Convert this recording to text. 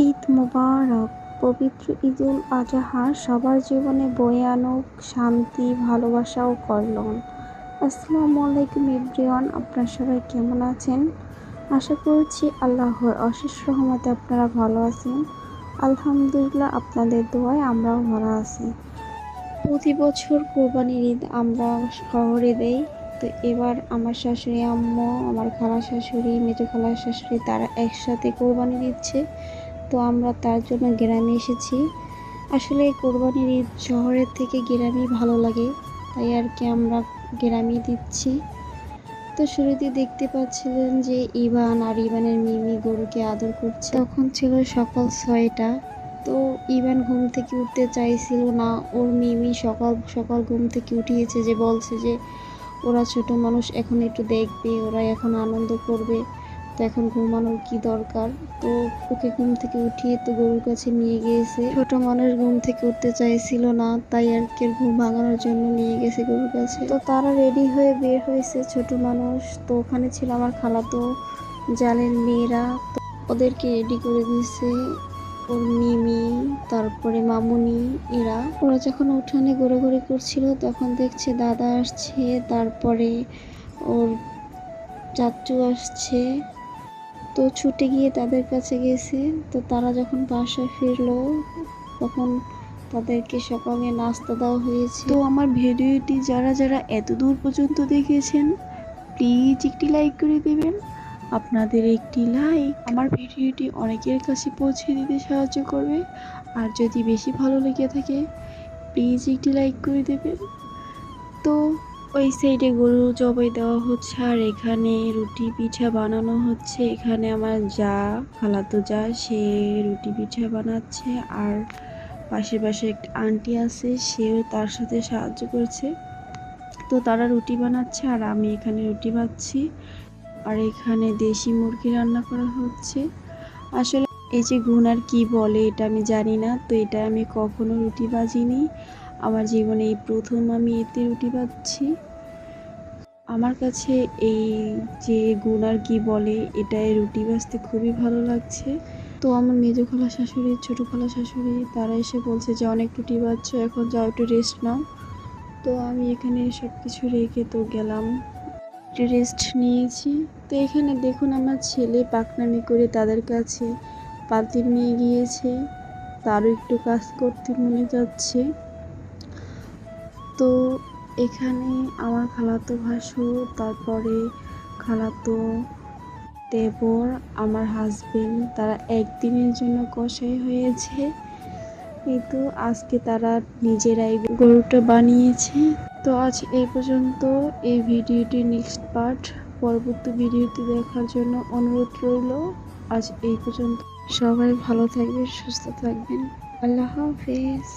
ঈদ মোবারক। পবিত্র ঈদুল আজহা সবার জীবনে বয়ে আনুক শান্তি ভালোবাসা ও কল্যাণ আসসালামু আলাইকুম এভরিওয়ান, আপনারা সবাই কেমন আছেন? আশা করছি আল্লাহর অশেষ রহমতে আপনারা ভালো আছেন। আলহামদুলিল্লাহ আপনাদের দোয়ায় আমরাও ভালো আছি। প্রতি বছর কোরবানির ঈদ আমরা শহরে দেই। তো এবার আমার শাশুড়ি, আম্মু, আমার খালা শাশুড়ি মেজো খালা শাশুড়ি তারা একসাথে কোরবানি দিচ্ছে। তো আমরা তার জন্য গ্রামে এসেছি। আসলে কোরবানির ঈদ শহরের থেকে গ্রামই ভালো লাগে, তাই আর কি আমরা গ্রামই দিচ্ছি। তো শুরুতে দেখতে পাচ্ছিলেন যে ইভান আর ইভানের মিমি গরুকে আদর করছে। তখন ছিল সকাল ছয়টা, তো ইভান ঘুম থেকে উঠতে চাইছিল না। ওর মিমি সকাল সকাল ঘুম থেকে উঠিয়েছে যে বলছে যে, ওরা ছোট মানুষ, এখন একটু দেখবে, ওরা এখন আনন্দ করবে। তো এখন ঘুমানোর কি দরকার? তো ওকে ঘুম থেকে উঠিয়ে তো গরুর কাছে নিয়ে গিয়েছে। ছোট মানুষ ঘুম থেকে উঠতে চাইছিল না, তাই আর কি ঘুম ভাঙানোর জন্য নিয়ে গেছে গরুর কাছে। তো তারা রেডি হয়ে বের হয়েছে ছোট মানুষ। তো ওখানে ছিল আমার খালাতো জালের মেয়েরা। ওদেরকে রেডি করে দিয়েছে ওর মিমি, তারপরে মামুনি, এরা। ওরা যখন উঠানে ঘোরাঘুরি করছিল, তখন দেখছে দাদা আসছে, তারপরে ওর চাচু আসছে। তো ছুটে গিয়ে তাদের কাছে গেছে। তো তারা যখন বাসায় ফিরলো, তখন তাদেরকে সকালে নাস্তা দেওয়া হয়েছে। তো আমার ভিডিওটি যারা যারা এত দূর পর্যন্ত দেখেছেন প্লিজ একটি লাইক করে দেবেন। আপনাদের একটি লাইক আমার ভিডিওটি অনেকের কাছে পৌঁছে দিতে সাহায্য করবে। আর যদি বেশি ভালো লেগে থাকে প্লিজ একটি লাইক করে দেবেন। তো ওই সাইডে গরু জবাই দেওয়া হচ্ছে, আর এখানে রুটি পিঠা বানানো হচ্ছে। এখানে আমার যা, খালাতো যা, সে রুটি পিঠা বানাচ্ছে, আর পাশে পাশে একটা আন্টি আছে, সেও তার সাথে সাহায্য করছে। তো তারা রুটি বানাচ্ছে, আর আমি এখানে রুটি বাচ্ছি আর এখানে দেশি মুরগি রান্না করা হচ্ছে। আসলে এই যে গুণ আর কি বলে, এটা আমি জানি না, তো এটা আমি কখনো রুটি বাজিনি আমার জীবনে এই প্রথম আমি এতে রুটি বাজছি আমার কাছে এই যে গুনার কি বলে এটাই রুটি বাজতে খুবই ভালো লাগছে। তো আমার মেজো খালা শাশুড়ি, ছোটো খালা শাশুড়ি, তারা এসে বলছে যে, অনেক রুটি বাজছ এখন যাও একটু রেস্ট নাও। তো আমি এখানে সব কিছু রেখে তো গেলাম। একটু রেস্ট নিয়েছি। তো এখানে দেখুন আমার ছেলে পাকনামি করে তাদের কাছে পাতিল নিয়ে গিয়েছে। তারও একটু কাজ করতে মনে যাচ্ছে। তো এখানে আমার খালাতো ভাসুর তারপরে খালাতো দেবর, আমার হাজবেন্ড তারা একদিনের জন্য কষাই হয়েছে। কিন্তু আজকে তারা নিজেরাই গরুটা বানিয়েছে। তো আজ এই পর্যন্ত এই ভিডিওটি নেক্সট পার্ট পরবর্তী ভিডিওটি দেখার জন্য অনুরোধ রইল। আজ এই পর্যন্ত। সবাই ভালো থাকবেন, সুস্থ থাকবেন। আল্লাহ হাফেজ।